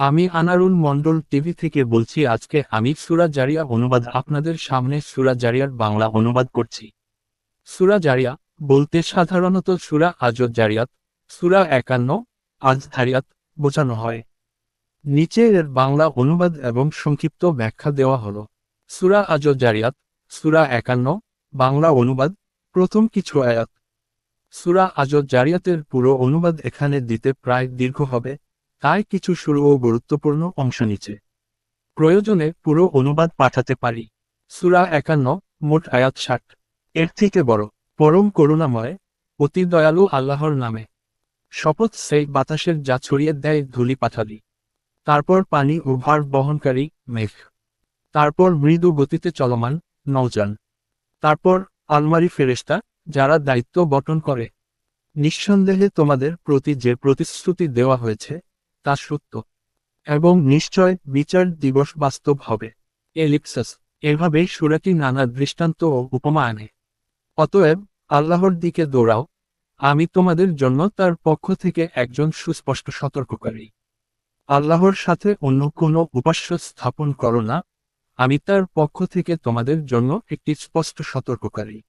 আমি আনারুল মন্ডল টিভি থেকে বলছি, আজকে আমি সুরা জারিয়া অনুবাদ আপনাদের সামনে সুরা জারিয়ার বাংলা অনুবাদ করছি। সুরা জারিয়া বলতে সাধারণত সুরা আজত জারিয়াত, সুরা একান্ন, আজ ধারিয়াত বোঝানো হয়। নিচে এর বাংলা অনুবাদ এবং সংক্ষিপ্ত ব্যাখ্যা দেওয়া হলো। সুরা আজত জারিয়াত, সুরা একান্ন, বাংলা অনুবাদ, প্রথম কিছু আয়াত। সুরা আজত জারিয়াতের পুরো অনুবাদ এখানে দিতে প্রায় দীর্ঘ হবে। তাই কিছু শুরু ও গুরুত্বপূর্ণ অংশ নিচে। প্রয়োজনে পুরো অনুবাদ পাঠাতে পারি। সুরা একান্ন, মোট আয়াত ষাট। এর থেকে বড়, পরম করুণাময়, অতি দয়ালু আল্লাহর নামে। শপথ সেই বাতাসের যা ছড়িয়ে দেয় ধুলি পাঠালি। তারপর পানি ও ভার বহনকারী মেঘ। তারপর মৃদু গতিতে চলমান নৌযান। তারপর আলমারি ফেরেশতা, যারা দায়িত্ব বটন করে। নিঃসন্দেহে তোমাদের প্রতি যে প্রতিশ্রুতি দেওয়া হয়েছে তা সত্য। এবং নিশ্চয় বিচার দিবস বাস্তব হবে। এলিপসাস, এভাবেই সুরাটি নানা দৃষ্টান্ত ও উপমা আনে। অতএব, আল্লাহর দিকে দৌড়াও। আমি তোমাদের জন্য তার পক্ষ থেকে একজন সুস্পষ্ট সতর্ককারী। আল্লাহর সাথে অন্য কোনো উপাস্য স্থাপন করো না। আমি তার পক্ষ থেকে তোমাদের জন্য একটি স্পষ্ট সতর্ককারী।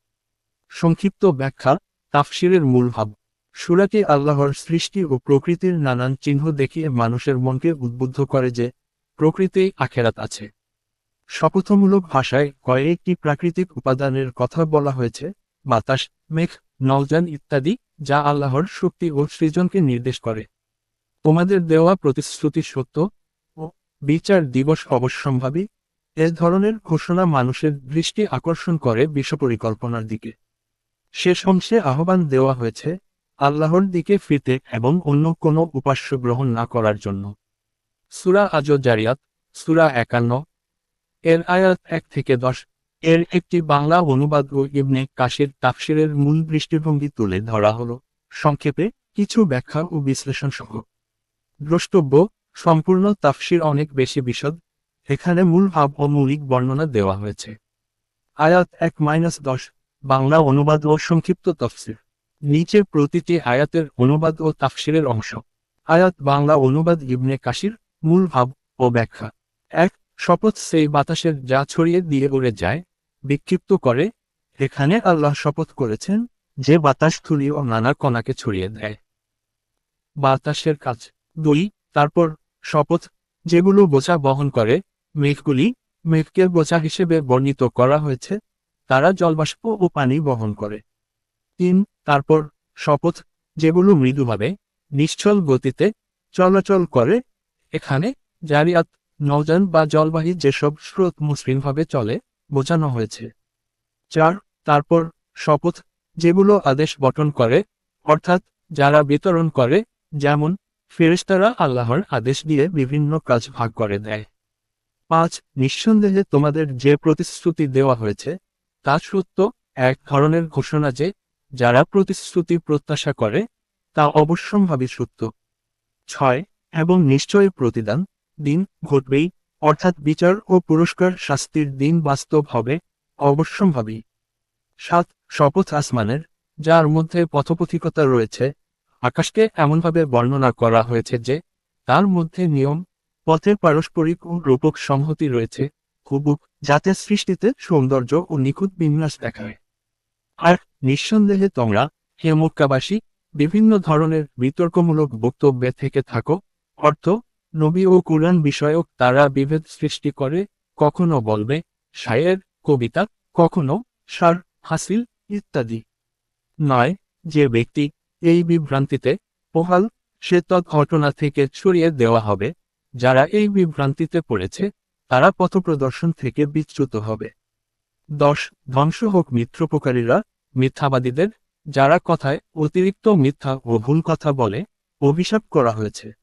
সংক্ষিপ্ত ব্যাখ্যা, তাফসিরের মূল ভাব। সুরাটি আল্লাহর সৃষ্টি ও প্রকৃতির নানান চিহ্ন দেখিয়ে মানুষের মনকে উদ্বুদ্ধ করে যে প্রকৃতি আখেরাত আছে। শপথমূলক ভাষায় কয়েকটি প্রাকৃতিক উপাদানের কথা বলা হয়েছে, বাতাস, মেঘ নলজান ইত্যাদি, যা আল্লাহর শক্তি ও সৃজনকে নির্দেশ করে। তোমাদের দেওয়া প্রতিশ্রুতি সত্য ও বিচার দিবস অবশ্যম্ভাবী। এ ধরনের ঘোষণা মানুষের দৃষ্টি আকর্ষণ করে বিশ্বপরিকল্পনার দিকে। শেষ অংশে আহ্বান দেওয়া হয়েছে আল্লাহর দিকে ফিরতে এবং অন্য কোনো উপাস্য গ্রহণ না করার জন্য। সুরা আজ জারিয়াত সুরা একান্ন, এর আয়াত এক থেকে দশ, এর একটি বাংলা অনুবাদ ও ইবনে কাশির তাফসিরের মূল দৃষ্টিভঙ্গি তুলে ধরা হল। সংক্ষেপে কিছু ব্যাখ্যা ও বিশ্লেষণ সহ দ্রষ্টব্য, সম্পূর্ণ তাফসির অনেক বেশি বিশদ, এখানে মূল ভাব ও মৌলিক বর্ণনা দেওয়া হয়েছে। আয়াত এক মাইনাস দশ, বাংলা অনুবাদ ও সংক্ষিপ্ত তফসির। নিচে প্রতিটি আয়াতের অনুবাদ ও তাফসিরের অংশ। আয়াত বাংলা অনুবাদ ইবনে কাশির মূল ভাব ও ব্যাখ্যা। এক, শপথ সেই বাতাসের যা ছড়িয়ে দিয়ে উড়ে যায়, বিক্ষিপ্ত করে। এখানে আল্লাহ শপথ করেছেন যে বাতাস থুলি ও নানা কণাকে ছড়িয়ে দেয়। বাতাসের কাজ। দুই, তারপর শপথ, যেগুলো বোঝা বহন করে, মেঘগুলি মেঘকে বোঝা হিসেবে বর্ণিত করা হয়েছে। তারা জলবাষ্প ও পানি বহন করে। তিন তারপর শপথ, যেগুলো মৃদুভাবে, নিশ্চল গতিতে চলাচল করে। এখানে জারিয়াত, নৌযান বা জলবাহী যেসব স্রোত মসৃণভাবে চলে, বোঝানো হয়েছে। চার, তারপর শপথ, যেগুলো আদেশ বটন করে, অর্থাৎ যারা বিতরণ করে, যেমন ফেরেশতারা আল্লাহর আদেশ দিয়ে বিভিন্ন কাজ ভাগ করে দেয়। পাঁচ, নিঃসন্দেহে তোমাদের যে প্রতিশ্রুতি দেওয়া হয়েছে, তা সত্য, এক ধরনের ঘোষণা যে যারা প্রতিশ্রুতি প্রত্যাশা করে, তা অবশ্যম্ভাবী সত্য। ছয়, এবং নিশ্চয় প্রতিদান, দিন ঘটবেই, অর্থাৎ বিচার ও পুরস্কার শাস্তির দিন বাস্তব হবে, অবশ্যম্ভাবী। সাত, শপথ আসমানের, যার মধ্যে পথপথিকতা রয়েছে, আকাশকে এমনভাবে বর্ণনা করা হয়েছে যে, তার মধ্যে নিয়ম পথের পারস্পরিক ও রূপক সংহতি রয়েছে, হুবুক, যাতে সৃষ্টিতে সৌন্দর্য ও নিখুঁত বিন্যাস দেখায়। আর নিঃসন্দেহে তোমরা হে মক্কাবাসী, বিভিন্ন ধরনের বিতর্কমূলক বক্তব্যে থেকে থাকো। অর্থ, নবী ও কুরআন বিষয়ক তারা বিভেদ সৃষ্টি করে কখনো বলবে, শায়ের, কবিতা, কখনো সার, হাসিল ইত্যাদি। নয়, যে ব্যক্তি এই বিভ্রান্তিতে পোহাল, সে ঘটনা থেকে ছড়িয়ে দেওয়া হবে। যারা এই বিভ্রান্তিতে পড়েছে, তারা পথপ্রদর্শন থেকে বিচ্যুত হবে। দশ, ধ্বংস হোক মিত্রপকারীরা মিথ্যাবাদীদের, যারা কথায় অতিরিক্ত মিথ্যা ও ভুল কথা বলে, অভিশাপ করা হয়েছে।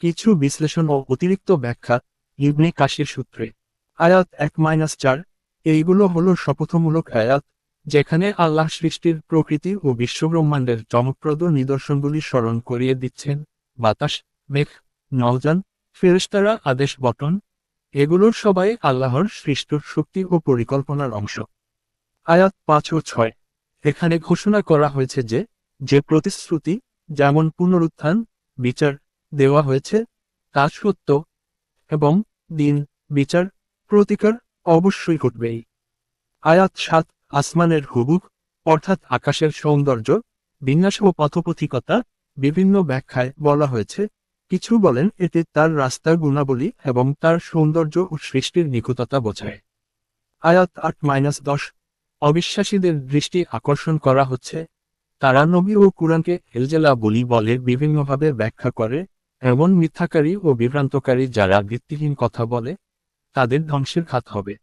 কিছু বিশ্লেষণ ও অতিরিক্ত ব্যাখ্যা, ইবনে কাশির সূত্রে। আয়াত এক মাইনাস চার, এইগুলো হলো শপথমূলক আয়াত, যেখানে আল্লাহ সৃষ্টির প্রকৃতি ও বিশ্বব্রহ্মাণ্ডের চমকপ্রদ নিদর্শনগুলি স্মরণ করিয়ে দিচ্ছেন। বাতাস, মেঘ নৌযান ফেরেশতারা আদেশ বটন, এগুলোর সবাই আল্লাহর সৃষ্টর শক্তি ও পরিকল্পনার অংশ। আয়াত পাঁচ ও ছয়। এখানে ঘোষণা করা হয়েছে যে যে প্রতিশ্রুতি, যেমন পুনরুত্থান, বিচার দেওয়া হয়েছে, তা সত্য এবং দিন, বিচার, প্রতিকার অবশ্যই ঘটবেই। আয়াত সাত, আসমানের হুবুক, অর্থাৎ আকাশের সৌন্দর্য, বিন্যাস ও পথপথিকতা বিভিন্ন ব্যাখ্যায় বলা হয়েছে। কিছু বলেন এতে তার রাস্তার গুণাবলী এবং তার সৌন্দর্য ও সৃষ্টির নিখুঁততা বোঝায়। আয়াত আট মাইনাস দশ অবিশ্বাসীদের দৃষ্টি আকর্ষণ করা হচ্ছে। তারা নবী ও কুরআনকে এলজেলা বলি বলে বিভিন্নভাবে ব্যাখ্যা করে, এমন মিথ্যাকারী ও বিভ্রান্তকারী যারা ভিত্তিহীন কথা বলে, তাদের ধ্বংসের খাত হবে।